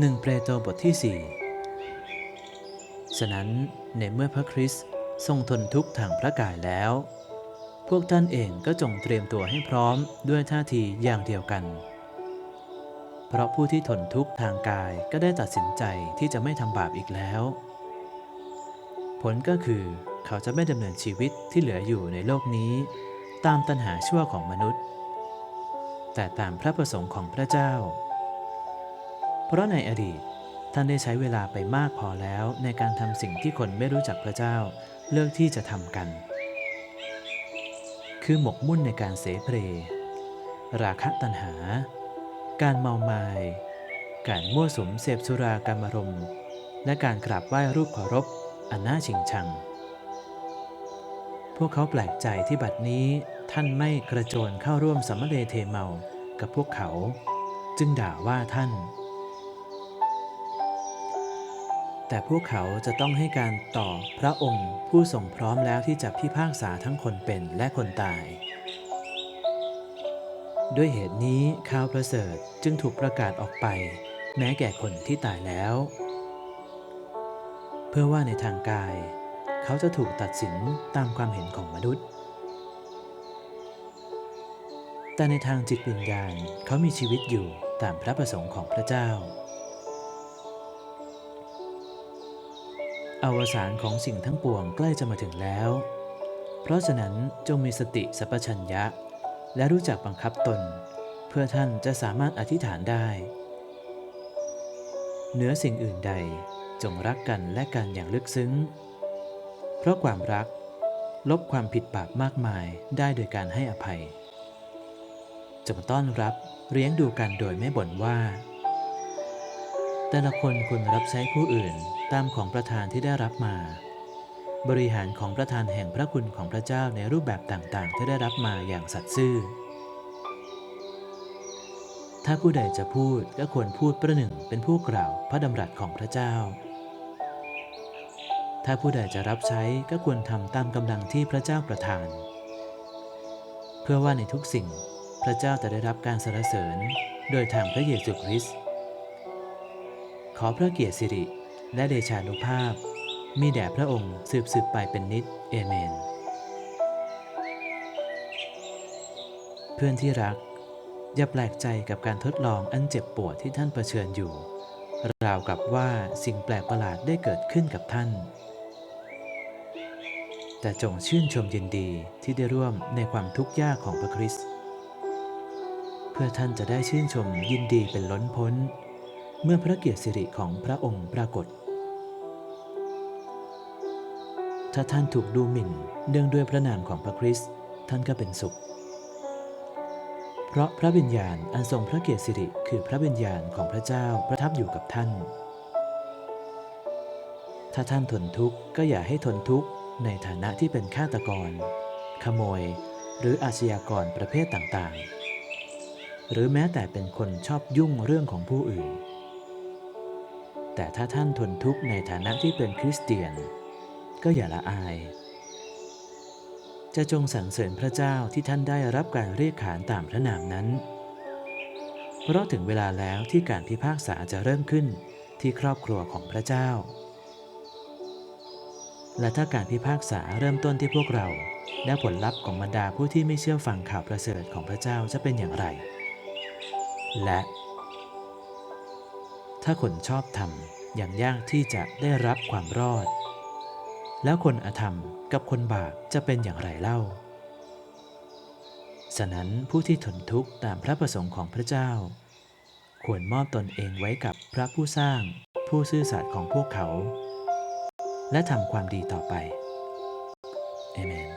1 เปโตรบทที่ 4 ฉะนั้นในเมื่อพระคริสต์ทรงทนทุกข์ทางพระกายแล้ว พวกท่านเองก็จงเตรียมตัวให้พร้อมด้วยท่าทีอย่างเดียวกัน เพราะผู้ที่ทนทุกข์ทางกายก็ได้ตัดสินใจที่จะไม่ทำบาปอีกแล้ว ผลก็คือเขาจะไม่ดำเนินชีวิตที่เหลืออยู่ในโลกนี้ ตามตัณหาชั่วของมนุษย์ แต่ตามพระประสงค์ของพระเจ้า เพราะในอดีต ท่านได้ใช้เวลาไปมากพอแล้วในการทำสิ่งที่คนไม่รู้จักพระเจ้าเลือกที่จะทำกัน คือหมกมุ่นในการเสเพลราคะตัณหา การเมามาย การมั่วสุมเสพสุรากรรมรม และการกราบไหว้รูปเคารพอันน่าชิงชัง พวกเขาแปลกใจที่บัดนี้ท่านไม่กระโจนเข้าร่วมสัมมเลเทเมากับพวกเขา จึงด่าว่าท่าน แต่พวกเขาจะต้องให้การต่อพระองค์ ผู้ทรงพร้อมแล้วที่จะพิพากษาทั้งคนเป็นและคนตาย ด้วยเหตุนี้ข่าวประเสริฐจึงถูกประกาศออกไป แม้แก่คนที่ตายแล้ว เพื่อว่าในทางกาย เขาจะถูกตัดสินตามความเห็นของมนุษย์ แต่ในทางจิตวิญญาณเขามีชีวิตอยู่ตามพระประสงค์ของพระเจ้า อวสานของสิ่งทั้งปวงใกล้จะมาถึงแล้ว เพราะฉะนั้นจงมีสติสัพชัญญะ และรู้จักบังคับตน เพื่อท่านจะสามารถอธิษฐานได้ เหนือสิ่งอื่นใดจงรักกันและกันอย่างลึกซึ้ง เพราะความรัก ลบความผิดบาปมากมายได้โดยการให้อภัยจงต้อนรับเลี้ยงดูกันโดยไม่บ่นว่า แต่ละคนควรรับใช้ผู้อื่นตามของประทานที่ได้รับมา บริหารของประทานแห่งพระคุณของพระเจ้าในรูปแบบต่างๆ ที่ได้รับมาอย่างสัตย์ซื่อ ถ้าผู้ใดจะพูดก็ควรพูดประหนึ่งเป็นผู้กล่าวพระดำรัสของพระเจ้า ถ้าผู้ใดจะรับใช้ก็ควรทำตามกำลังที่พระเจ้าประทาน เพื่อว่าในทุกสิ่งพระเจ้าจะได้รับการสรรเสริญ โดยทางพระเยซูคริสต์ ขอพระเกียรติสิริ และเดชานุภาพ มีแด่พระองค์สืบสืบไปเป็นนิจเอเมน เพื่อนที่รัก อย่าแปลกใจกับการทดลองอันเจ็บปวดที่ท่านเผชิญอยู่ ราวกับว่าสิ่งแปลกประหลาดได้เกิดขึ้นกับท่าน แต่จงชื่นชมยินดีที่ได้ร่วมในความทุกข์ยากของพระคริสต์เพื่อท่านจะได้ชื่นชมยินดีเป็นล้นพ้น เมื่อพระเกียรติสิริของพระองค์ปรากฏ ถ้าท่านถูกดูหมิ่นเนื่องด้วยพระนามของพระคริสต์ท่านก็เป็นสุข เพราะพระวิญญาณอันทรงพระเกียรติสิริคือพระวิญญาณของพระเจ้าประทับอยู่กับท่าน ถ้าท่านทนทุกข์ก็อย่าให้ทนทุกข์ในฐานะที่เป็นฆาตกร ขโมย หรืออาชญากรประเภทต่างๆ หรือแม้แต่เป็นคนชอบยุ่งเรื่องของผู้อื่น แต่ถ้าท่านทนทุกข์ในฐานะที่เป็นคริสเตียน ก็อย่าละอาย จะจงสรรเสริญพระเจ้าที่ท่านได้รับการเรียกขานตามพระนามนั้น เพราะถึงเวลาแล้วที่การพิพากษาจะเริ่มขึ้นที่ครอบครัวของพระเจ้า และถ้าการพิพากษาเริ่มต้นที่พวกเรา และผลลัพธ์ของบรรดาผู้ที่ไม่เชื่อฟังข่าวประเสริฐของพระเจ้าจะเป็นอย่างไร และ ถ้าคนชอบธรรมอย่างยากที่จะได้รับความรอด แล้วคนอธรรมกับคนบาปจะเป็นอย่างไรเล่า ฉะนั้นผู้ที่ทนทุกข์ตามพระประสงค์ของพระเจ้า ควรมอบตนเองไว้กับพระผู้สร้างผู้ซื่อสัตย์ของพวกเขา และทำความดีต่อไปเอเมน